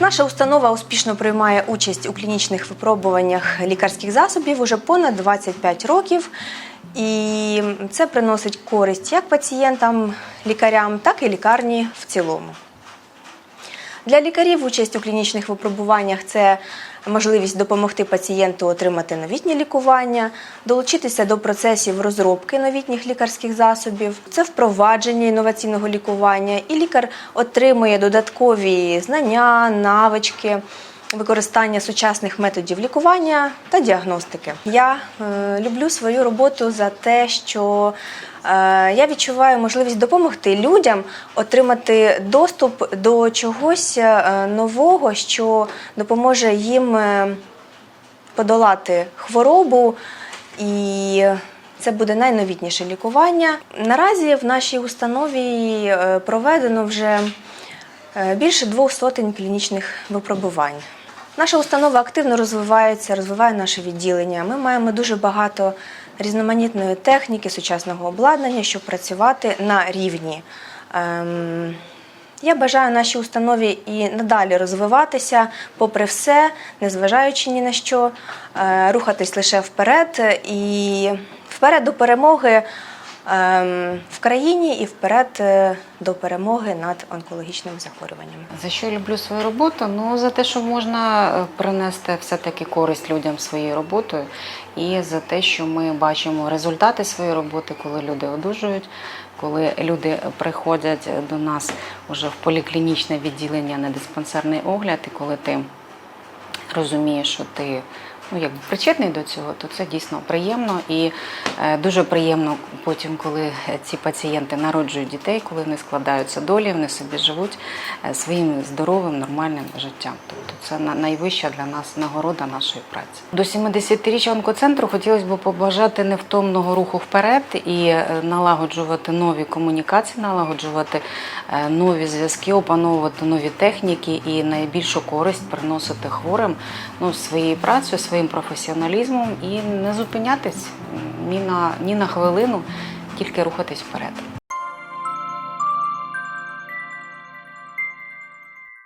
Наша установа успішно приймає участь у клінічних випробуваннях лікарських засобів уже понад 25 років. І це приносить користь як пацієнтам, лікарям, так і лікарні в цілому. Для лікарів участь у клінічних випробуваннях це можливість допомогти пацієнту отримати новітнє лікування, долучитися до процесів розробки новітніх лікарських засобів, це впровадження інноваційного лікування, і лікар отримує додаткові знання, навички. Використання сучасних методів лікування та діагностики. Я е, люблю свою роботу за те, що е, я відчуваю можливість допомогти людям отримати доступ до чогось е, нового, що допоможе їм е, подолати хворобу і. Це буде найновітніше лікування. Наразі в нашій установі е, проведено вже більше двох сотень клінічних випробувань. Наша установа активно розвивається, розвиває наше відділення. Ми маємо дуже багато різноманітної техніки, сучасного обладнання, щоб працювати на рівні. Ем, я бажаю нашій установі і надалі розвиватися, попри все, незважаючи ні на що, е, рухатись лише вперед і вперед до перемоги ем, в країні і вперед е, до перемоги над онкологічними захворюваннями. За що люблю свою роботу? Ну за те, що можна е, принести все-таки користь людям своєю роботою, і за те, що ми бачимо результати своєї роботи, коли люди одужують, коли люди приходять до нас вже в поліклінічне відділення на диспансерний огляд, і коли ти розумієш, що ти ну, якби причетний до цього, то це дійсно приємно і е, дуже приємно потім, коли ці пацієнти народжують дітей, коли вони складаються долі, вони собі живуть е, своїм здоровим, нормальним життям. Тобто це найвища для нас нагорода нашої праці. До 70-річчя онкоцентру хотілося б побажати невтомного руху вперед і е, налагоджувати нові комунікації, налагоджувати е, нові зв'язки, опановувати нові техніки і найбільшу користь приносити хворим ну, своєю працею, своїм професіоналізмом і не зупинятись ні на, ні на хвилину, тільки рухатись вперед.